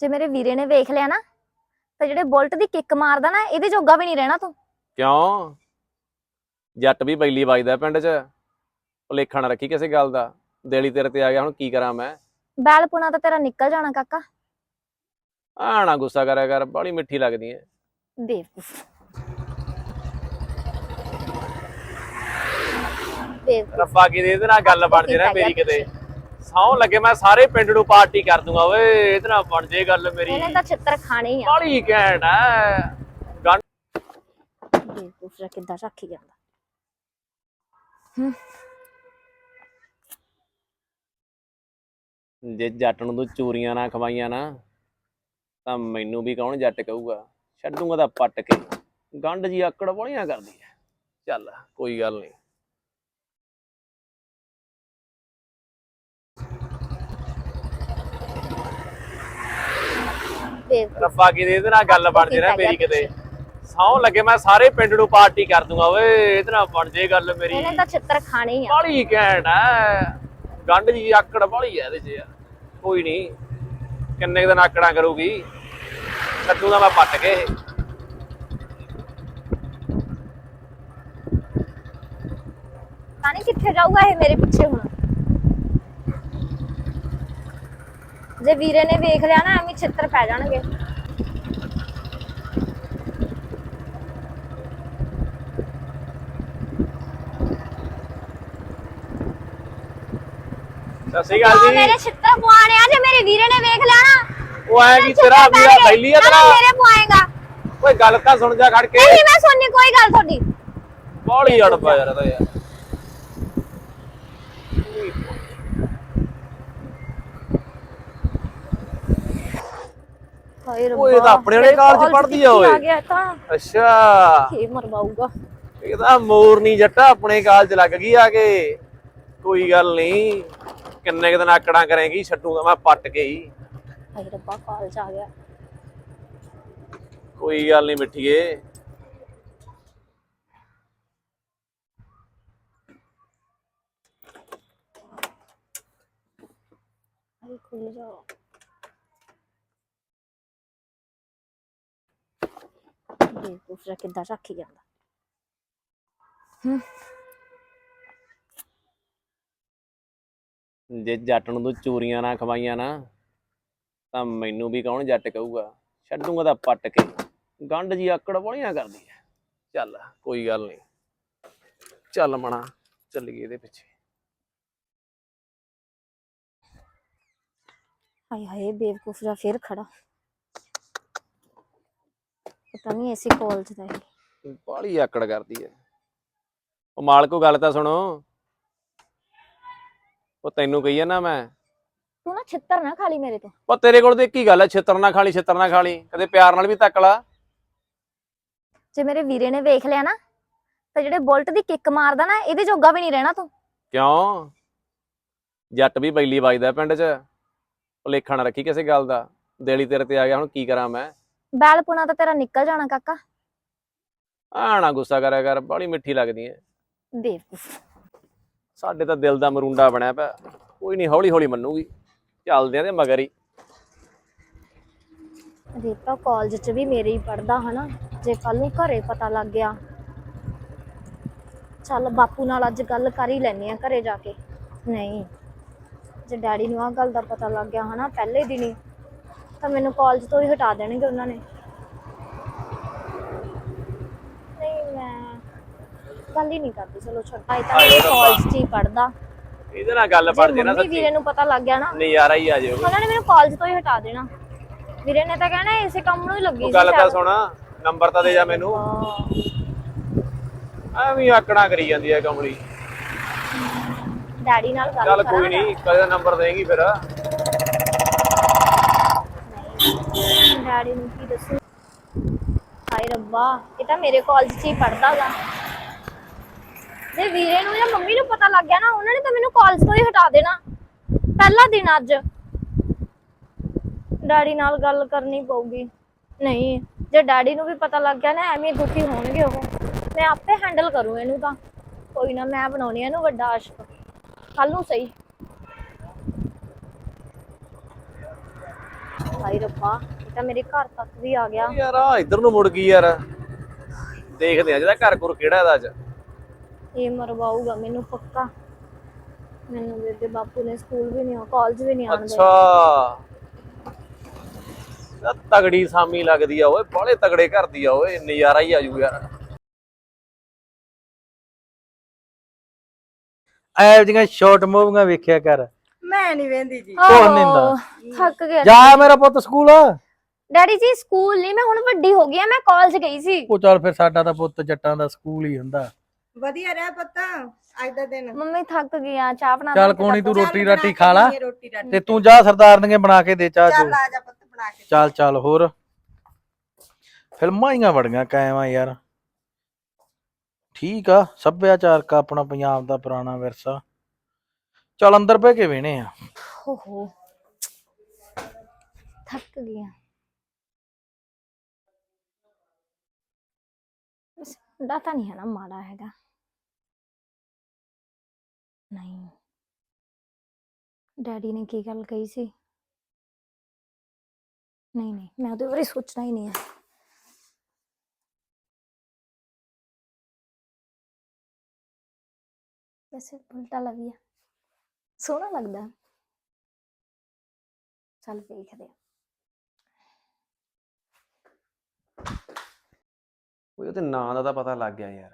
ਜੇ ਮੇਰੇ ਵੀਰੇ ਨੇ ਵੇਖ ਲਿਆ ਨਾ ਤਾਂ ਜਿਹੜੇ ਬੁਲਟ ਦੀ ਕਿੱਕ ਮਾਰਦਾ ਨਾ ਇਹਦੇ ਜੋਗਾ ਵੀ ਨਹੀਂ ਰਹਿਣਾ ਤੂੰ। ਕਿਉਂ? ਜੱਟ ਵੀ ਬੈਲੀ ਵੱਜਦਾ ਪਿੰਡ 'ਚ। ਭੁਲੇਖਾ ਨਾ ਰੱਖੀ ਕਿਸੇ ਗੱਲ ਦਾ। ਦੇਲੀ ਤੇਰੇ ਤੇ ਆ ਗਿਆ ਹੁਣ ਕੀ ਕਰਾਂ ਮੈਂ? ਬੈਲਪੁਣਾ ਤਾਂ ਤੇਰਾ ਨਿਕਲ ਜਾਣਾ ਕਾਕਾ। ਆ ਨਾ ਗੁੱਸਾ ਕਰਿਆ ਕਰ ਬੜੀ ਮਿੱਠੀ ਲੱਗਦੀ ਐ। ਬੇਵਕੂਫ ਬੇਵਕੂਫ ਰੱਬਾ ਕੀ ਦੇ ਇਹਦੇ ਨਾਲ ਗੱਲ ਬਣ ਜੇ ਨਾ ਮੇਰੀ ਕਿਤੇ। ਸੌ ਲੱਗੇ ਮੈਂ ਸਾਰੇ ਪਿੰਡ ਨੂੰ ਪਾਰਟੀ ਕਰ ਦੂੰਗਾ। ਓਏ ਇਹਦੇ ਨਾਲ ਬਣ ਜੇ ਗੱਲ ਮੇਰੀ। ਇਹਨੇ ਤਾਂ ਛਿੱਤਰ ਖਾਣੇ ਹੀ ਆ। ਬੜੀ ਘੈਂਟ ਐ। ਗੰਢ ਬੇਵਕੂਫ ਜਿਹਾ ਕਿੱਦਾਂ ਰੱਖੀ ਜਾਂਦਾ। ਜੇ ਜੱਟ ਨੂੰ ਤੂੰ ਚੂਰੀਆਂ ਨਾ ਖਵਾਈਆਂ ਨਾ ਤਾਂ ਮੈਨੂੰ ਵੀ ਕੌਣ ਜੱਟ ਕਹੂਗਾ? ਛੱਡੂਗਾ ਤਾਂ ਪੱਟ ਕੇ। ਗੰਢ ਜੀ ਆਕੜ ਬੜੀਆਂ ਕਰਦੀ ਐ। ਚੱਲ ਕੋਈ ਗੱਲ ਨਹੀਂ ਬੇਵਕੂਫ ਰੱਬਾ ਕੀ ਦੇ ਇਹਦੇ ਨਾਲ ਗੱਲ ਬਣ ਜੇ ਨਾ ਕੀਤਾ ਮੇਰੀ ਕਿਤੇ। ਸੌ ਲੱਗੇ ਮੈਂ ਸਾਰੇ ਪਿੰਡ ਨੂੰ ਪਾਰਟੀ ਕਰ ਦੂੰਗਾ ਓਏ ਇਹਦੇ ਨਾਲ ਬਣ ਜੇ ਗੱਲ ਮੇਰੀ। ਇਹਨੇ ਤਾਂ ਛਿੱਤਰ ਖਾਣੇ ਹੀ ਆ। ਬੜੀ ਘੈਂਟ ਐ। ਗੰਢ ਜੀ ਆਕੜ ਬੜੀ ਐ ਇਹਦੇ 'ਚ ਯਾਰ। ਕੋਈ ਨਹੀਂ ਕਿੰਨੇ ਦਿਨ ਆਕੜਾਂ ਕਰੂਗੀ। ਕੱਦੂ ਦਾ ਮੈਂ ਪੱਟ ਕੇ। ਨੀ ਕਿੱਥੇ ਜਾਊਗਾ ਇਹ ਮੇਰੇ ਪਿੱਛੇ ਹੁਣ। ਜੇ ਵੀਰੇ ਨੇ ਵੇਖ ਲਿਆ ਨਾ ਐਵੇਂ ਛਿੱਤਰ ਪੈ ਜਾਣਗੇ। ਸਤਿ ਸ਼੍ਰੀ ਅਕਾਲ ਜੀ। ਮੇਰੇ ਛਿੱਤਰ ਪੁਆਣਿਆ ਜੇ ਮੇਰੇ ਵੀਰੇ ਨੇ ਵੇਖ ਲਿਆ ਨਾ ਉਹ ਐ ਕੀ ਤੇਰਾ ਵੀਰਾ ਬੈਲੀ ਆ ਤੇਰਾ? ਮੇਰੇ ਪੁਆਏਗਾ। ਓਏ ਗੱਲ ਤਾਂ ਸੁਣ ਜਾ ਖੜ ਕੇ। ਨਹੀਂ ਮੈਂ ਸੁਣਨੀ ਕੋਈ ਗੱਲ ਤੁਹਾਡੀ। ਬੜੀ ਅੜਪਾ ਯਾਰ ਇਹਦਾ ਯਾਰ। ਹਾਏ ਰੱਬਾ। ਓਏ ਤਾਂ ਆਪਣੇ ਵਾਲੇ ਕਾਲਜ ਕਾਲਜ ਪੜ੍ਹਦੀ ਆ ਓਏ। ਆ ਗਿਆ ਤਾਂ? ਅੱਛਾ। ਕੀ ਮਰਵਾਊਗਾ। ਇਹ ਤਾਂ ਮੋਰਨੀ ਜੱਟਾ ਆਪਣੇ ਕਾਲਜ ਲੱਗ ਗਈ ਆ ਕੇ। ਕੋਈ ਗੱਲ ਨਹੀਂ ਕਿੰਨੇ ਕੁ ਦਿਨ ਆਕੜਾਂ ਕਰੇਗੀ ਛੱਡੂਗਾ ਮੈਂ ਪੱਟ ਕੇ ਹੀ। ਹਾਏ ਰੱਬਾ ਕਾਲਜ ਆ ਗਿਆ। ਕੋਈ ਗੱਲ ਨਹੀਂ ਮਿੱਠੀਏ। ਹਾਏ ਖੁੱਲ ਜਾ। ਬੇਵਕੂਫ ਜਿਹਾ ਕਿੱਦਾਂ ਰੱਖੀ ਜਾਂਦਾ ਜੇ ਜੱਟ ਨੂੰ ਤੂੰ ਚੂਰੀਆਂ ਨਾ ਖਵਾਈਆਂ ਨਾ ਤਾਂ ਮੈਨੂੰ ਵੀ ਕੌਣ ਜੱਟ ਕਹੂਗਾ? ਛੱਡੂਗਾ ਤਾਂ ਪੱਟ ਕੇ। ਗੰਢ ਜੀ ਆਕੜ ਬੜੀਆਂ ਕਰਦੀ ਐ। ਚੱਲ ਕੋਈ ਗੱਲ ਨਹੀਂ ਚੱਲ ਮਣਾ ਚੱਲੀਏ ਇਹਦੇ ਪਿੱਛੇ। ਹਾਏ ਹਾਏ ਬੇਵਕੂਫ ਜਿਹਾ ਫੇਰ ਖੜਾ। ਪਤਾ ਨਹੀਂ ਐਸੀ ਕਾਲਜ ਦਾ ਹੈ ਬਾਹਲੀ ਆਕੜ ਕਰਦੀ ਐ। ਉਹ ਮਾਲਕੋ ਗੱਲ ਤਾਂ ਸੁਣੋ। ਉਹ ਤੈਨੂੰ ਕਹੀ ਨਾ ਮੈਂ। ਤੂੰ ਨਾ ਛਿੱਤਰ ਨਾ ਖਾਲੀ ਮੇਰੇ ਤੋਂ। ਉਹ ਤੇਰੇ ਕੋਲ ਤੇ ਇੱਕ ਹੀ ਗੱਲ ਐ ਛਿੱਤਰ ਨਾ ਖਾਲੀ ਛਿੱਤਰ ਨਾ ਖਾਲੀ ਕਦੇ ਪਿਆਰ ਨਾਲ ਵੀ ਤੱਕ ਲਾ। ਜੇ ਮੇਰੇ ਵੀਰੇ ਨੇ ਵੇਖ ਲਿਆ ਨਾ ਤਾਂ ਜਿਹੜੇ ਬੁਲਟ ਦੀ ਕਿੱਕ ਮਾਰਦਾ ਨਾ ਇਹਦੇ ਜੋਗਾ ਵੀ ਨਹੀਂ ਰਹਿਣਾ ਤੂੰ। ਕਿਉਂ? ਜੱਟ ਵੀ ਬੈਲੀ ਵੱਜਦਾ ਪਿੰਡ 'ਚ। ਭੁਲੇਖਾ ਨਾ ਰੱਖੀ ਕਿਸੇ ਗੱਲ ਦਾ। ਦੇਲੀ ਤੇਰੇ ਤੇ ਆ ਗਿਆ ਹੁਣ ਕੀ ਕਰਾਂ ਮੈਂ? ਬੈਲਪੁਣਾ ਤਾਂ ਤੇਰਾ ਨਿਕਲ ਜਾਣਾ ਕਾਕਾ। ਆ ਨਾ ਗੁੱਸਾ ਕਰਿਆ ਕਰ ਬੜੀ ਮਿੱਠੀ ਲੱਗਦੀ ਐ। ਬੇਵਕੂਫ ਸਾਡੇ ਤਾਂ ਦਿਲ ਦਾ ਮਰੁੰਡਾ ਬਣਿਆ ਪਿਆ ਕੋਈ ਨਹੀਂ ਹੌਲੀ ਹੌਲੀ ਮੰਨੂਗੀ। ਚੱਲਦੇ ਆ ਤੇ ਮਗਰ ਹੀ। ਦੀਪਾ ਕਾਲਜ 'ਚ ਵੀ ਮੇਰੇ ਹੀ ਪੜਦਾ ਹਨਾ ਜੇ ਕੱਲ ਨੂੰ ਘਰੇ ਪਤਾ ਲੱਗ ਗਿਆ। ਚੱਲ ਬਾਪੂ ਨਾਲ ਅੱਜ ਗੱਲ ਕਰ ਹੀ ਲੈਣੀ ਆ ਘਰੇ ਜਾ ਕੇ। ਨਹੀਂ ਜੇ ਡੈਡੀ ਨੂੰ ਆਹ ਗੱਲ ਦਾ ਪਤਾ ਲੱਗ ਗਿਆ ਹਨਾ ਪਹਿਲੇ ਦਿਨ ਹੀ ਤਾਂ ਮੈਨੂੰ ਕਾਲਜ ਤੋਂ ਹੀ ਹਟਾ ਦੇਣਗੇ ਉਹਨਾਂ ਨੇ। ਨਹੀਂ ਮੈਂ ਗੱਲ ਹੀ ਨਹੀਂ ਕਰਦੀ ਚਲੋ ਛੱਡਾ। ਇਹ ਤਾਂ। ਕਾਲਜ 'ਚ ਹੀ ਪੜਦਾ ਇਹਦੇ ਨਾਲ ਗੱਲ ਬਣ ਜੇ ਨਾ ਸੱਚੀ। ਵੀਰੇ ਨੂੰ ਪਤਾ ਲੱਗ ਗਿਆ ਨਾ। ਨਜ਼ਾਰਾ ਹੀ ਆ ਜਾਊ ਉਹਨਾਂ ਨੇ ਮੈਨੂੰ ਕਾਲਜ ਤੋਂ ਹੀ ਹਟਾ ਦੇਣਾ। ਵੀਰੇ ਨੇ ਤਾਂ ਕਹਿਣਾ ਇਸੇ ਕੰਮ ਨੂੰ ਹੀ ਲੱਗੀ ਸੀ ਗੱਲ ਤਾਂ। ਸੁਣ ਨੰਬਰ ਤਾਂ ਦੇ ਜਾ ਮੈਨੂੰ। ਹਾਂ। ਐਵੇਂ ਆਕੜਾਂ ਕਰੀ ਜਾਂਦੀ ਐ ਕਮਲੀ। ਡੈਡੀ ਨਾਲ ਗੱਲ ਚੱਲ ਕੋਈ ਨਹੀਂ ਕਦੇ ਨੰਬਰ ਦੇਂਗੀ ਫਿਰ। ਡੈਡੀ ਨੂੰ ਕੀ ਦੱਸੂ? ਹਾਏ ਰੱਬਾ, ਇਹ ਤਾਂ ਮੇਰੇ ਕਾਲਜ 'ਚ ਹੀ ਪੜਦਾਗਾ ਜੇ ਵੀਰੇ ਨੂੰ ਜਾਂ ਮੰਮੀ ਨੂੰ ਪਤਾ ਲੱਗ ਗਿਆ ਨਾ, ਉਹਨਾਂ ਨੇ ਤਾਂ ਮੈਨੂੰ ਕਾਲਜ ਤੋਂ ਹੀ ਹਟਾ ਦੇਣਾ। ਪਹਿਲਾ ਦਿਨ ਅੱਜ। ਡੈਡੀ ਨਾਲ ਗੱਲ ਕਰਨੀ ਪਊਗੀ। ਨਹੀਂ, ਜੇ ਡੈਡੀ ਨੂੰ ਵੀ ਪਤਾ ਲੱਗ ਗਿਆ ਨਾ, ਐਵੇਂ ਦੁਖੀ ਹੋਣਗੇ ਉਹ। ਮੈਂ ਆਪੇ ਹੈਂਡਲ ਕਰੂ ਇਹਨੂੰ ਤਾਂ। ਕੋਈ ਨਾ, ਮੈਂ ਬਣਾਉਣੀ ਆ ਇਹਨੂੰ ਵੱਡਾ ਆਸ਼ਕ। ਕੱਲ ਨੂੰ ਸਹੀ। ਹਾਏ ਰੱਬਾ। ਤਾਂ ਮੇਰੇ ਘਰ ਤੱਕ ਵੀ ਆ ਗਿਆ। ਯਾਰ ਆ ਇੱਧਰ ਨੂੰ ਮੁੜ ਗਈ ਯਾਰ। ਦੇਖਦੇ ਆ ਜਿਹਦਾ ਘਰ ਘੁਰ ਕਿਹੜਾ ਇਹਦਾ ਅੱਜ? ਇਹ ਮਰਵਾਊਗਾ ਮੈਨੂੰ ਪੱਕਾ। ਮੈਨੂੰ ਬੇਬੇ ਬਾਪੂ ਨੇ ਸਕੂਲ ਵੀ ਨਹੀਂ ਕਾਲਜ ਵੀ ਨਹੀਂ ਆਉਣ ਅੱਛਾ। ਤਗੜੀ ਸਾਮੀ ਲੱਗਦੀ ਆ ਓਏ ਬਾਲੇ ਤਗੜੇ ਘਰ ਦੀ ਆ ਓਏ ਨਜ਼ਾਰਾ ਹੀ ਆਜੂ ਯਾਰ। ਐ ਜਿਹੀਆਂ ਸ਼ਾਰਟ ਮੂਵੀਆਂ ਵੇਖਿਆ ਕਰ। ਮੈਂ ਨਹੀਂ ਵੇਂਦੀ ਜੀ। ਆਹੋ, ਥੱਕ ਗਿਆ ਜਾ ਮੇਰਾ ਪੁੱਤ ਸਕੂਲ। ਡੈਡੀ ਜੀ ਸਕੂਲ ਨਹੀਂ ਮੈਂ ਹੁਣ ਵੱਡੀ ਹੋ ਗਈ ਆ ਮੈਂ ਕਾਲਜ ਗਈ ਸੀ। ਉਹ ਚੱਲ ਫਿਰ ਸਾਡਾ ਤਾਂ ਪੁੱਤ ਜੱਟਾਂ ਦਾ ਸਕੂਲ ਹੀ ਹੁੰਦਾ। ਵਧੀਆ ਰਹਿ ਪਤਾ ਅੱਜ ਦਾ ਦਿਨ। ਮੰਮੀ ਥੱਕ ਗਈਆਂ ਚਾਹ ਬਣਾ ਚੱਲ ਕੋਣੀ ਤੂੰ ਰੋਟੀ ਰਾਟੀ ਖਾ ਲਾ। ਦੇਈਏ ਰੋਟੀ ਰਾਟੀ। ਤੇ ਤੂੰ ਜਾ ਸਰਦਾਰ ਨੇ ਬਣਾ ਕੇ ਦੇ ਚਾਹ ਚੱਲ ਆ ਜਾ ਪੁੱਤ ਬਣਾ ਕੇ ਚੱਲ ਚੱਲ ਹੋਰ। ਫਿਲਮਾਂ ਹੀਆਂ ਬੜੀਆਂ ਕਾਇਮ ਆ ਯਾਰ। ਠੀਕ ਆ ਸੱਭਿਆਚਾਰਕ ਆਪਣਾ ਪੰਜਾਬ ਦਾ ਪੁਰਾਣਾ ਵਿਰਸਾ। ਚੱਲ ਅੰਦਰ ਬਹਿ ਕੇ ਵੇਣੇ ਆ। ਹੋ ਹੋ। ਥੱਕ ਗਈਆਂ ਇਸ ਮੁੰਡਾ ਤਾਂ ਨਹੀਂ ਹੈ ਨਾ ਮਾੜਾ ਹੈਗਾ ਨਹੀਂ ਡੈਡੀ ਨੇ ਕੀ ਗੱਲ ਕਹੀ ਸੀ ਨਹੀਂ ਨਹੀਂ ਮੈਂ ਉਹਦੇ ਬਾਰੇ ਸੋਚਣਾ ਹੀ ਨਹੀਂ ਹੈ ਵੈਸੇ ਉਲਟਾ ਲੱਗਿਆ ਸੋਹਣਾ ਲੱਗਦਾ ਚੱਲ ਵੇਖਦੇ ਆ ਓਏ, ਉਹਦੇ ਨਾਂ ਦਾ ਤਾਂ ਪਤਾ ਲੱਗ ਗਿਆ ਯਾਰ।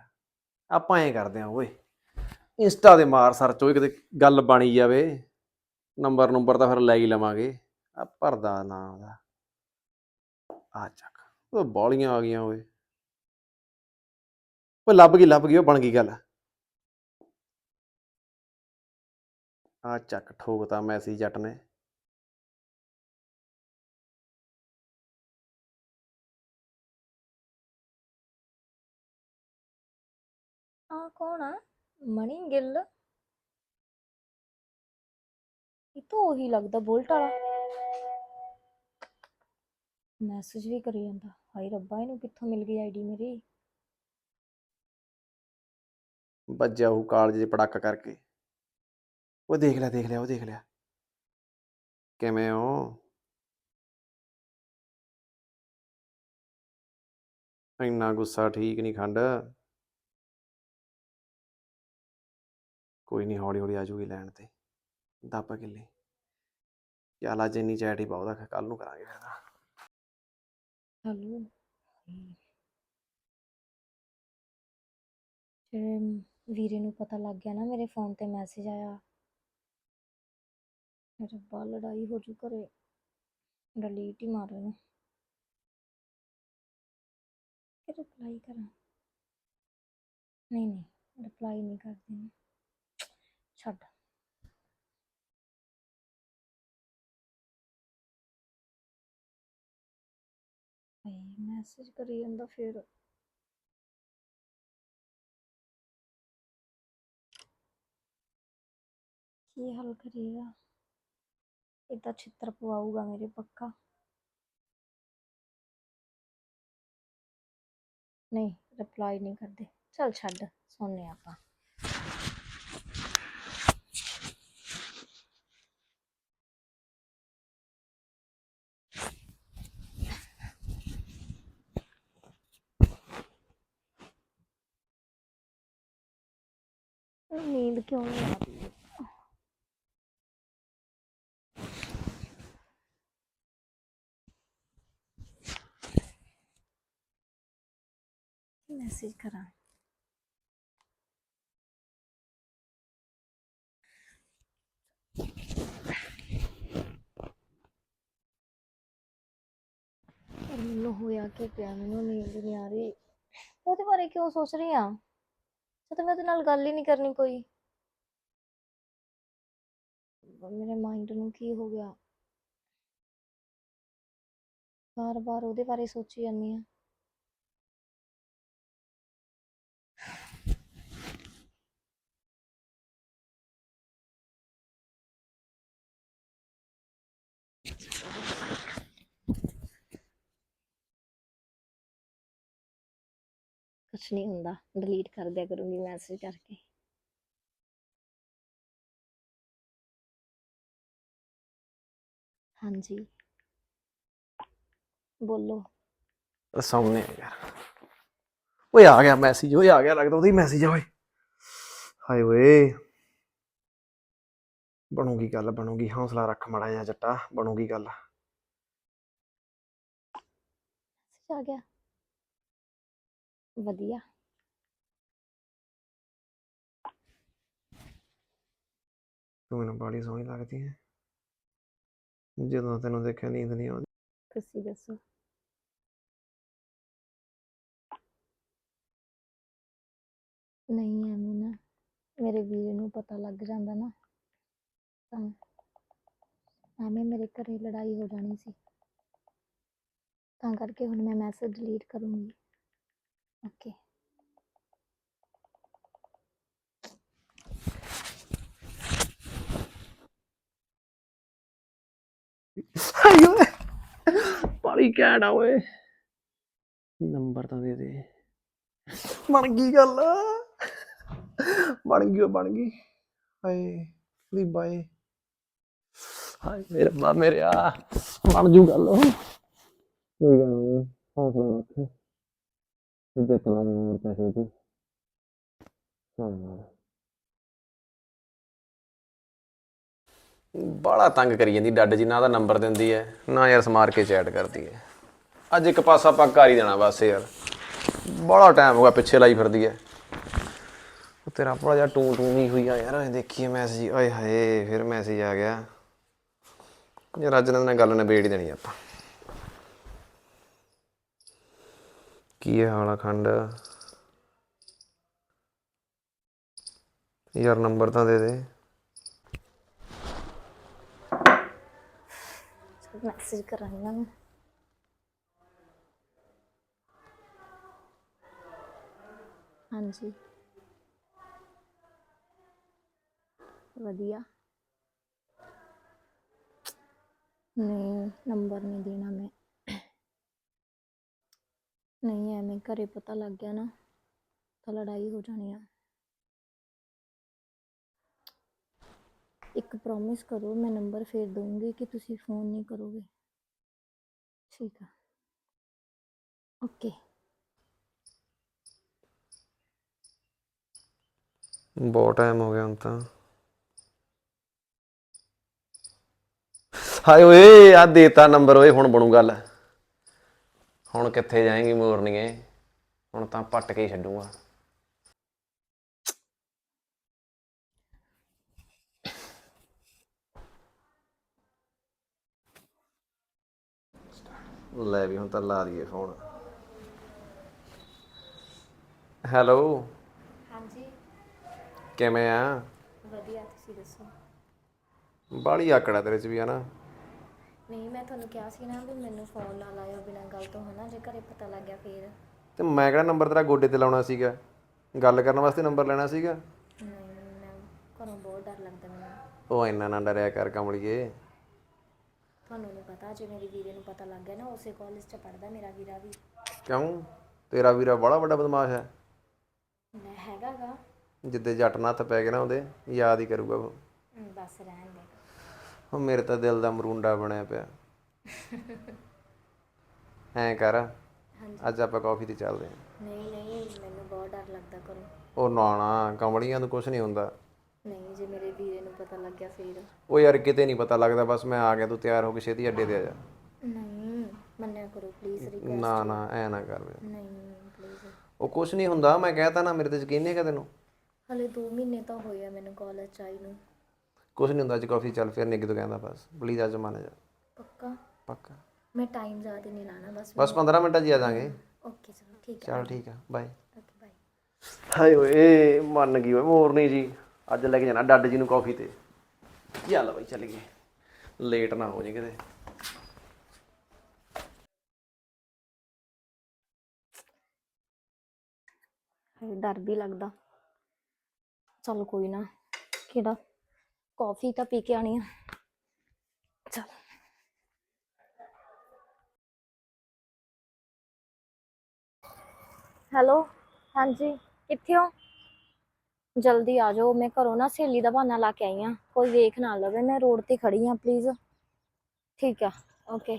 ਆਪਾਂ ਐਂ ਕਰਦੇ ਆ, ਓਏ। ਇੰਸਟਾ ਦੇ ਮਾਰ ਸਰਚ ਓਏ, ਕਿਤੇ ਗੱਲ ਬਣੀ ਜਾਵੇ, ਨੰਬਰ ਨੰਬਰ ਤਾਂ ਫਿਰ ਲੈ ਹੀ ਲਵਾਂਗੇ। ਆ ਭਰਦਾ ਨਾਂ ਉਹਦਾ ਆ ਚੱਕ, ਉਹ ਬੋਲੀਆਂ ਆ ਗਈਆਂ ਓਏ। ਓਏ, ਲੱਭ ਗਈ ਲੱਭ ਗਈ, ਉਹ ਬਣ ਗਈ ਗੱਲ। ਆ ਚੱਕ, ਠੋਕਤਾ ਮੈਸੇਜ ਜੱਟ ਨੇ। ਕੌਣ ਆ? ਮਣੀ ਗਿੱਲ। ਇਹ ਤਾਂ ਉਹੀ ਲੱਗਦਾ ਬੋਲਟ ਵਾਲਾ? ਮੈਸੇਜ ਵੀ ਕਰੀ ਜਾਂਦਾ। ਹਾਏ ਰੱਬਾ, ਇਹਨੂੰ ਕਿੱਥੋਂ ਮਿਲ ਗਈ ਆਈਡੀ ਮੇਰੀ? ਵੱਜਿਆ ਉਹ ਕਾਲਜ 'ਚ ਪੜਾਕਾ ਕਰਕੇ। ਉਹ ਦੇਖ ਲਿਆ ਦੇਖ ਲਿਆ, ਉਹ ਦੇਖ ਲਿਆ। ਕਿਵੇਂ ਹੋ? ਇੰਨਾ ਗੁੱਸਾ ਠੀਕ ਨਹੀਂ ਖੰਡ। ਕੋਈ ਨਹੀਂ ਹੌਲੀ ਹੌਲੀ ਆ ਜੂਗੀ ਲੈਣ ਤੇ। ਦੱਬ ਕਿੱਲੇ। ਚੱਲ ਅੱਜ ਇੰਨੀ ਚੈਟ ਹੀ ਬਹੁਤਾ ਕੱਲ ਨੂੰ ਕਰਾਂਗੇ ਫਿਰ ਤਾਂ। ਹੈਲੋ ਜਿਹੜੇ ਵੀਰੇ ਨੂੰ ਪਤਾ ਲੱਗ ਗਿਆ ਨਾ, ਮੇਰੇ ਫੋਨ ਤੇ ਮੈਸੇਜ ਆਇਆ। ਰੱਬਾ, ਲੜਾਈ ਹੋ ਜੂ ਘਰੇ। ਡਿਲੀਟ ਹੀ ਮਾਰ ਇਹਨੂੰ ਕਿ ਰਿਪਲਾਈ ਕਰਾਂ। ਨਹੀਂ ਨਹੀਂ ਰਿਪਲਾਈ ਨਹੀਂ ਕਰਦੀ। ਮੈਂ ਛੱਡ ਮੈਸੇਜ ਕਰੀ ਜਾਂਦਾ ਫਿਰ। ਕੀ ਹੱਲ ਕਰੀਏਗਾ ਇਹ ਛਿੱਤਰ ਪਵਾਊਗਾ ਮੇਰੇ ਪੱਕਾ। ਨਹੀਂ ਰਿਪਲਾਈ ਨਹੀਂ ਕਰਦੇ। ਚਲ ਛੱਡ ਸੋਨੇ ਆਪਾਂ। ਨੀਂਦ ਕਿਉਂ ਨਹੀਂ ਆ ਰਹੀ ਮੈਸੇਜ ਕਰਾਂ। ਮੈਨੂੰ ਹੋਇਆ ਕਿ ਪਿਆ, ਮੈਨੂੰ ਨੀਂਦ ਨਹੀਂ ਆ ਰਹੀ। ਉਹਦੇ ਬਾਰੇ ਕਿਉਂ ਸੋਚ ਰਹੀ ਆ? ਜਦੋਂ ਮੈਂ ਉਹਦੇ ਨਾਲ ਗੱਲ ਹੀ ਨਹੀਂ ਕਰਨੀ ਕੋਈ। ਮੇਰੇ ਮਾਈਂਡ ਨੂੰ ਕੀ ਹੋ ਗਿਆ? ਬਾਰ-ਬਾਰ ਉਹਦੇ ਬਾਰੇ ਸੋਚੀ ਜਾਂਦੀ ਆ ਕੁਛ ਨਹੀਂ ਹੁੰਦਾ ਡਿਲੀਟ ਕਰ ਦਿਆ ਕਰੂੰਗੀ ਮੈਸੇਜ ਕਰਕੇ। ਹਾਂਜੀ। ਬੋਲੋ। ਸਾਹਮਣੇ ਆ ਯਾਰ। ਓਏ ਆ ਗਿਆ ਮੈਸੇਜ ਓਏ ਆ ਗਿਆ ਲੱਗਦਾ ਉਹਦਾ ਮੈਸੇਜ ਆ ਓਏ। ਹਾਏ ਓਏ। ਬਣੂਗੀ ਗੱਲ ਬਣੂਗੀ। ਹੌਸਲਾ ਰੱਖ ਮੜਾ ਜਾ ਜੱਟਾ ਬਣੂਗੀ ਗੱਲ। ਆ ਗਿਆ। ਵਧੀਆ। ਤੂੰ ਮੈਨੂੰ ਬੜੀ ਸੋਹਣੀ ਲੱਗਦੀ ਹੈ। ਜਦੋਂ ਤੈਨੂੰ ਦੇਖਿਆ ਨੀਂਦ ਨਹੀਂ ਆਉਂਦੀ। ਤੁਸੀਂ ਦੱਸੋ। ਨਹੀਂ, ਐਵੇਂ ਨਾ। ਮੇਰੇ ਵੀਰ ਨੂੰ ਪਤਾ ਲੱਗ ਜਾਂਦਾ ਨਾ। ਤਾਂ ਐਵੇਂ ਮੇਰੇ ਘਰੇ ਲੜਾਈ ਹੋ ਜਾਣੀ ਸੀ। ਤਾਂ ਕਰਕੇ ਹੁਣ ਮੈਂ ਮੈਸੇਜ ਡਿਲੀਟ ਕਰੂੰਗੀ। ਓਕੇ ਹਾਏ ਓਏ। ਬੜੀ ਘੈਂਟ ਓਏ। ਨੰਬਰ ਤਾਂ ਦੇ ਦੇ। ਬਣ ਗਈ ਗੱਲ। ਬਣ ਗਈ ਓ ਬਣ ਗਈ। ਹਾਏ ਦੀ ਬਾਏ ਹਾਏ, ਮੇਰੇ ਰੱਬਾ ਮੇਰੇ ਆ। ਬਣ ਜੂ ਗੱਲ। ਕੋਈ ਗੱਲ ਨਹੀਂ ਹੌਸਲਾ ਰੱਖ। ਜਿੱਤ ਲਾਂਗੇ ਹੋਰ ਪੈਸੇ ਤੂੰ ਹਾਂ ਬਾਲਾ ਤੰਗ ਕਰੀ ਜਾਂਦੀ, ਡੱਡ ਜੀ, ਨਾ ਦਾ ਨੰਬਰ ਦਿੰਦੀ ਐ, ਨਾ ਯਾਰ ਸਮਾਰ ਕੇ ਚੈਟ ਕਰਦੀ ਐ। ਅੱਜ ਇੱਕ ਪਾਸਾ ਆਪਾਂ ਕਰ ਹੀ ਦੇਣਾ ਬਸ ਯਾਰ। ਬੜਾ ਟਾਈਮ ਹੋ ਗਿਆ ਪਿੱਛੇ ਲਾਈ ਫਿਰਦੀ ਐ। ਤੇਰਾ ਬੜਾ ਜਿਹਾ ਟੂ ਟੂ ਨਹੀਂ ਹੋਈ ਆ ਯਾਰ ਇਹ ਦੇਖੀਏ ਮੈਸੇਜ ਓਏ ਹਾਏ, ਫਿਰ ਮੈਸੇਜ ਆ ਗਿਆ। ਯਾਰ ਅੱਜ ਨਾਲ ਗੱਲ ਨਿਬੇੜ ਹੀ ਦੇਣੀ ਆਪਾਂ। ਕੀ ਹੈ ਹਾਲਾ ਖੰਡ? ਯਾਰ ਨੰਬਰ ਤਾਂ ਦੇ ਦੇ। ਮੈਸੇਜ ਕਰਾਂਗਾ ਮੈਂ ਹਾਂਜੀ ਵਧੀਆ ਨਹੀਂ ਨੰਬਰ ਨਹੀਂ ਦੇਣਾ ਮੈਂ ਨਹੀਂ ਐਵੇਂ ਘਰੇ ਪਤਾ ਲੱਗ ਗਿਆ ਨਾ ਤਾਂ ਲੜਾਈ ਹੋ ਜਾਣੀ ਆ ਇੱਕ ਪ੍ਰੋਮਿਸ ਕਰੋ, ਮੈਂ ਨੰਬਰ ਫੇਰ ਦਊਂਗੀ ਕਿ ਤੁਸੀਂ ਫੋਨ ਨਹੀਂ ਕਰੋਗੇ। ਠੀਕ ਆ। ਓਕੇ ਬਹੁਤ ਟਾਈਮ ਹੋ ਗਿਆ ਹੁਣ ਤਾਂ। ਹਾਏ ਓਏ ਆ ਦੇਤਾ ਨੰਬਰ ਓਏ, ਹੁਣ ਬਣੂ ਗੱਲ। ਹੁਣ ਕਿੱਥੇ ਜਾਏਂਗੀ ਮੋਰਨੀਏ। ਹੁਣ ਤਾਂ ਪੱਟ ਕੇ ਹੀ ਛੱਡੂਗਾ। ਲੈ ਵੀ ਹੁਣ ਤਾਂ ਲਾ ਦਈਏ ਫੋਨ। ਹੈਲੋ। ਹਾਂਜੀ। ਕਿਵੇਂ ਆ? ਵਧੀਆ ਤੁਸੀਂ ਦੱਸੋ? ਬਾਲੀ ਆਕੜਾ ਤੇਰੇ ਚ ਵੀ ਆ ਨਾ ਨਹੀਂ ਮੈਂ ਤੁਹਾਨੂੰ ਕਿਹਾ ਸੀ ਨਾ ਵੀ ਮੈਨੂੰ ਫੋਨ ਨਾ ਲਾਇਓ ਬਿਨਾਂ ਗੱਲ ਤੋਂ ਹਨਾ? ਜੇ ਘਰੇ ਪਤਾ ਲੱਗ ਗਿਆ ਫੇਰ। ਤੇ ਮੈਂ ਕਿਹੜਾ ਨੰਬਰ ਤੇਰਾ ਗੋਡੇ ਤੇ ਲਾਉਣਾ ਸੀਗਾ? ਗੱਲ ਕਰਨ ਵਾਸਤੇ ਨੰਬਰ ਲੈਣਾ ਸੀਗਾ? ਨਹੀਂ ਮੈਂ ਘਰੋਂ ਬਹੁਤ ਡਰ ਲੱਗਦਾ ਮੈਨੂੰ। ਉਹ ਇੰਨਾ ਨਾ ਡਰਿਆ ਕਰ ਕਮਲੀਏ। ਤੁਹਾਨੂੰ ਨਹੀਂ ਪਤਾ ਜੇ ਮੇਰੇ ਵੀਰੇ ਨੂੰ ਪਤਾ ਲੱਗ ਗਿਆ ਨਾ ਉਸੇ ਕਾਲਜ 'ਚ ਪੜਦਾ ਮੇਰਾ ਵੀਰਾ ਵੀ। ਕਿਉਂ? ਤੇਰਾ ਵੀਰਾ ਬੜਾ ਵੱਡਾ ਬਦਮਾਸ਼ ਹੈ। ਮੈਂ ਹੈਗਾਗਾ ਜਿੱਦੇ ਜੱਟ ਨੱਥ ਪੈ ਗਏ ਨਾ ਉਹਦੇ ਯਾਦ ਹੀ ਕਰੂਗਾ ਉਹ। ਬਸ ਰਹਿਣ ਦੇ। ਉਹ ਮੇਰੇ ਤਾਂ ਦਿਲ ਦਾ ਮਰੂੰਡਾ ਬਣਿਆ ਪਿਆ। ਐਂ ਕਰ ਅੱਜ ਆਪਾਂ ਕਾਫੀ ਤੇ ਚੱਲਦੇ ਹਾਂ। ਨਹੀਂ ਨਹੀਂ ਮੈਨੂੰ ਬਹੁਤ ਡਰ ਲੱਗਦਾ ਘਰੋਂ। ਉਹ ਨਾ ਨਾ ਕਮਲੀਆਂ ਨੂੰ ਕੁਝ ਨਹੀਂ ਹੁੰਦਾ। ਨਹੀਂ ਜੇ ਮੇਰੇ ਵੀਰੇ ਨੂੰ ਪਤਾ ਲੱਗ ਗਿਆ ਫੇਰ। ਉਹ ਯਾਰ ਕਿਤੇ ਨਹੀਂ ਪਤਾ ਲੱਗਦਾ ਬਸ ਮੈਂ ਆ ਗਿਆ ਤੂੰ ਤਿਆਰ ਹੋ ਕੇ ਛੇਤੀ ਅੱਡੇ ਤੇ ਆ ਜਾ। ਨਹੀਂ ਮੰਨਿਆ ਕਰੋ ਪਲੀਜ਼ ਰਿਕਵੈਸਟ ਨਾ ਨਾ ਐ ਨਾ ਕਰ ਮੇਰੇ। ਨਹੀਂ ਪਲੀਜ਼ ਉਹ ਕੁਝ ਨਹੀਂ ਹੁੰਦਾ ਮੈਂ ਕਹਿਤਾ ਨਾ ਮੇਰੇ ਤੇ ਯਕੀਨ ਨਹੀਂ ਹੈਗਾ ਤੈਨੂੰ। ਹਲੇ 2 ਮਹੀਨੇ ਤਾਂ ਹੋਏ ਆ ਮੈਨੂੰ ਕਾਲਜ ਆਈ ਨੂੰ। ਕੁਝ ਨਹੀਂ ਹੁੰਦਾ ਅੱਜ ਕਾਫੀ ਚੱਲ ਫਿਰ ਨਿੱਗ ਤੋਂ ਕਹਿੰਦਾ ਬਸ ਪਲੀਜ਼ ਅੱਜ ਮੰਨ ਜਾ। ਪੱਕਾ? ਪੱਕਾ। ਮੈਂ ਟਾਈਮ ਜ਼ਿਆਦਾ ਨਹੀਂ ਲਾਣਾ ਬਸ ਬਸ 15 ਮਿੰਟਾਂ 'ਚ ਹੀ ਆ ਜਾਾਂਗੇ ਓਕੇ ਚਲੋ ਠੀਕ ਹੈ ਚਲ ਠੀਕ ਆ ਬਾਏ ਓਕੇ ਬਾਏ ਹਾਏ ਓਏ ਮੰਨ ਗਈ ਓਏ ਮੋਰਨੀ ਜੀ। ਅੱਜ ਲੈ ਕੇ ਜਾਣਾ ਡੱਡ ਜੀ ਨੂੰ ਕਾਫੀ ਤੇ। ਚੱਲ ਬਾਈ, ਚੱਲ ਗਏ। ਲੇਟ ਨਾ ਹੋ ਜੇ ਕਿਤੇ। ਹਾਏ, ਡਰ ਵੀ ਲੱਗਦਾ। ਚਲ ਕੋਈ ਨਾ, ਕਿਹੜਾ ਕੌਫੀ ਤਾਂ ਪੀ ਕੇ ਆਣੀ ਆ। ਚਲ। ਹੈਲੋ ਹਾਂਜੀ, ਕਿੱਥੇ ਹੋ? ਜਲਦੀ ਆ ਜਾਓ ਮੈਂ ਘਰੋਂ ਨਾ ਸਹੇਲੀ ਦਾ ਬਹਾਨਾ ਲਾ ਕੇ ਆਈ ਆ। ਕੋਈ ਵੇਖ ਨਾ ਲਵੇ ਮੈਂ ਰੋਡ ਤੇ ਖੜੀ ਆ ਪਲੀਜ਼ ਠੀਕ ਆ ਓਕੇ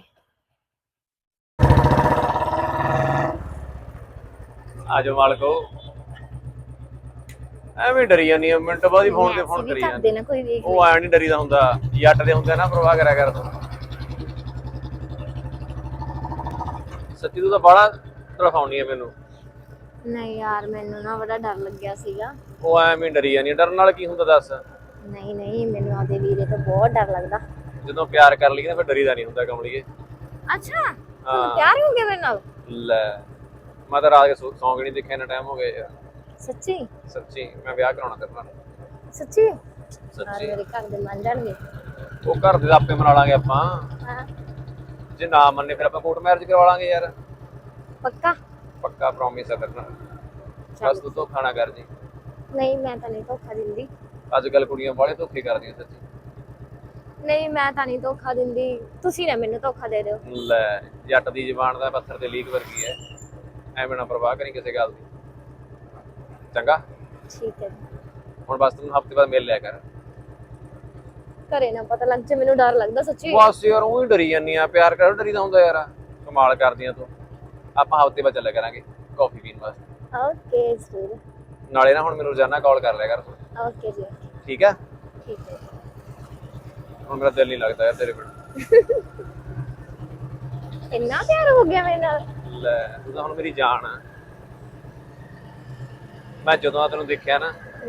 ਆ ਜਾਓ ਮਾਲਕੋ। ਐਵੇਂ ਡਰੀ ਜਾਂਦੀ ਆ ਮਿੰਟ ਬਾਅਦ ਹੀ ਫੋਨ ਤੇ ਫੋਨ ਕਰੀ ਜਾਂਦੀ। ਨਾ ਕੋਈ ਵੇਖ ਉਹ ਐ ਨਹੀਂ ਡਰੀਦਾ ਹੁੰਦਾ ਜੱਟ ਦੇ ਹੁੰਦੇ ਨਾ ਪਰਵਾਹ ਕਰਿਆ ਕਰ ਸੱਚੀ ਤੂੰ ਤਾਂ ਬੜਾ ਤਰਫਾਉਣੀ ਆ ਮੈਨੂੰ। ਨਹੀਂ ਯਾਰ ਮੈਨੂੰ ਨਾ ਬੜਾ ਡਰ ਲੱਗਿਆ ਸੀਗਾ। ਉਹ ਐਵੇਂ ਡਰੀ ਜਾਂਦੀ ਆ। ਡਰਨ ਨਾਲ ਕੀ ਹੁੰਦਾ ਦੱਸ? ਨਹੀਂ ਨਹੀਂ ਮੈਨੂੰ ਆਦੇ ਵੀਰੇ ਤੋਂ ਬਹੁਤ ਡਰ ਲੱਗਦਾ। ਜਦੋਂ ਪਿਆਰ ਕਰ ਲਈਏ ਨਾ ਫਿਰ ਡਰੀਦਾ ਨਹੀਂ ਹੁੰਦਾ ਕਮਲੀਏ। ਅੱਛਾ ਹਾਂ। ਪਿਆਰ ਹੋ ਗਿਆ ਮੇਰੇ ਨਾਲ? ਲੈ ਮੈਂ ਤਾਂ ਰਾਤ ਕੇ ਸੌ ਸੌਂ ਕੇ ਨਹੀਂ ਦੇਖਿਆ ਇੰਨਾ ਟਾਈਮ ਹੋ ਗਿਆ ਯਾਰ। ਸੱਚੀ? ਸੱਚੀ ਮੈਂ ਵਿਆਹ ਕਰਾਉਣਾ ਤੇਰੇ ਨਾਲ। ਸੱਚੀ? ਯਾਰ ਸੱਚੀ ਮੇਰੇ ਘਰ ਦੇ ਮੰਨ ਜਾਣਗੇ। ਉਹ ਘਰ ਦੇ ਤਾਂ ਆਪੇ ਮਨਾ ਲਾਂਗੇ ਆਪਾਂ। ਹਾਂ। ਜੇ ਨਾ ਮੰਨੇ ਫਿਰ ਆਪਾਂ ਕੋਰਟ ਮੈਰਿਜ ਕਰਵਾ ਲਾਂਗੇ ਯਾਰ। ਪੱਕਾ? ਪੱਕਾ ਪ੍ਰੋਮਿਸ ਹੈ ਤੇਰੇ ਨਾਲ। ਬਸ ਤੂੰ ਧੋਖਾ ਨਾ ਕਰ ਜੀ। ਨਹੀਂ ਮੈਂ ਤਾਂ ਨਹੀਂ ਧੋਖਾ ਦਿੰਦੀ। ਅੱਜ ਕੱਲ ਕੁੜੀਆਂ ਬਾਹਲੇ ਧੋਖੇ ਕਰਦੀਆਂ ਸੱਚੀ। ਨਹੀਂ ਮੈਂ ਤਾਂ ਨਹੀਂ ਧੋਖਾ ਦਿੰਦੀ। ਤੁਸੀਂ ਨਾ ਮੈਨੂੰ ਧੋਖਾ ਦੇ ਦਿਓ। ਲੈ ਜੱਟ ਦੀ ਜ਼ਬਾਨ ਦਾ ਪੱਥਰ ਤੇ ਲੀਕ ਵਰਗੀ ਹੈ ਐਵੇਂ ਨਾ ਪਰਵਾਹ ਕਰੀ ਕਿਸੇ ਗੱਲ ਦੀ। ਚੰਗਾ? ਠੀਕ ਹੈ ਜੀ। ਹੁਣ ਬਸ ਤੈਨੂੰ ਹਫ਼ਤੇ ਬਾਅਦ ਮਿਲ ਲਿਆ ਕਰ। ਘਰੇ ਨਾ ਪਤਾ ਲੱਗ ਜੇ ਮੈਨੂੰ ਡਰ ਲੱਗਦਾ ਸੱਚੀ। ਬਸ ਯਾਰ ਉਹ ਹੀ ਡਰੀ ਜਾਂਦੀ ਆ। ਪਿਆਰ ਕਰ ਡਰੀਦਾ ਹੁੰਦਾ ਯਾਰ। ਕਮਾਲ ਕਰਦੀਆਂ ਤੂੰ। ਆਪਾਂ ਹਫ਼ਤੇ ਬਾਅਦ ਚੱਲਿਆ ਕਰਾਂਗੇ। ਕਾਫੀ ਪੀਣ ਵਾਸਤੇ। ਓਕੇ ਜ਼ਰੂਰ। ਨਾਲੇ ਨਾ ਹੁਣ ਮੈਨੂੰ ਰੋਜ਼ਾਨਾ ਕਾਲ ਕਰ ਲਿਆ ਕਰ ਤੂੰ। ਓਕੇ ਜੀ। okay, ਠੀਕ ਹੈ ਠੀਕ ਹੈ। ਹੁਣ ਮੇਰਾ ਦਿਲ ਨਹੀਂ ਲੱਗਦਾ ਯਾਰ ਤੇਰੇ ਬਿਨਾਂ ਇੰਨਾ ਪਿਆਰ ਹੋ ਗਿਆ ਮੇਰੇ ਨਾਲ। ਲੈ ਤੂੰ ਤਾਂ ਹੁਣ ਮੇਰੀ ਜਾਨ ਆ। ਮੈਂ ਜਦੋਂ ਆ ਤੈਨੂੰ ਦੇਖਿਆ ਨਾ